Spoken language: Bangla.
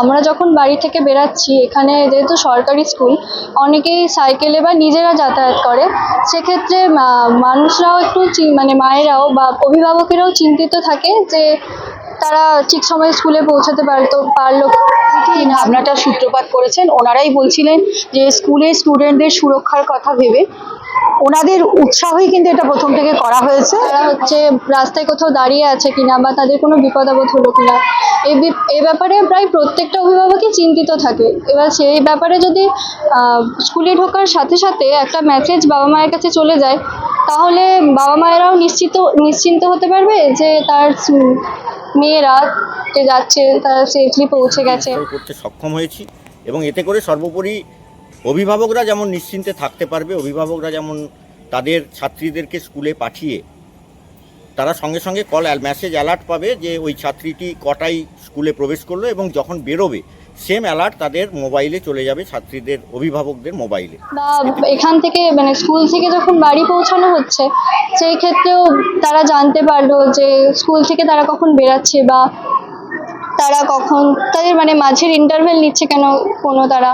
আমরা যখন বাড়ি থেকে বেরাচ্ছি এখানে যেহেতু সরকারি স্কুল অনেকেই সাইকেলে বা নিজেরা যাতায়াত করে। সেক্ষেত্রে মানুষরাও একটু মানে মায়েরাও বা অভিভাবকেরাও চিন্তিত থাকে যে তারা ঠিক সময়ে স্কুলে পৌঁছাতে পারতো পারল ভাবনাটা সূত্রপাত করেছেন ওনারাই বলছিলেন যে স্কুলে স্টুডেন্টদের সুরক্ষার কথা ভেবে ওনাদের উৎসাহই কিন্তু এটা প্রথম থেকে করা হয়েছে। তারা হচ্ছে রাস্তায় কোথাও দাঁড়িয়ে আছে কিনা বা তাদের কোনো বিপদ আপদ হলো কিনা। এ ব্যাপারে প্রায় প্রত্যেকটা অভিভাবকই চিন্তিত থাকে। এবার সেই ব্যাপারে যদি স্কুলে ঢোকার সাথে সাথে একটা মেসেজ বাবা মায়ের কাছে চলে যায়, তাহলে বাবা মায়েরাও নিশ্চিত, নিশ্চিন্ত হতে পারবে যে তার মেয়েরা যাচ্ছে, তারা সেফলি পৌঁছে গেছে। করতে সক্ষম হয়েছি এবং এতে করে সর্বোপরি অভিভাবকরা যেমন নিশ্চিন্তে থাকতে পারবে, অভিভাবকরা যেমন তাদের ছাত্রীদেরকে স্কুলে পাঠিয়ে তারা সঙ্গে সঙ্গে কল মেসেজ অ্যালার্ট পাবে যে ওই ছাত্রীটি কটায় স্কুলে প্রবেশ করল এবং যখন বেরোবে সেম অ্যালার্ট তাদের মোবাইলে চলে যাবে, ছাত্রীদের, অভিভাবকদের মোবাইলে বা এখান থেকে মানে স্কুল থেকে যখন বাড়ি পৌঁছানো হচ্ছে, সেই ক্ষেত্রেও তারা জানতে পারল যে স্কুল থেকে তারা কখন বেরাচ্ছে বা তারা কখন, তাদের মানে মাঝের ইন্টারভেল নিচ্ছে কেন কোনো তারা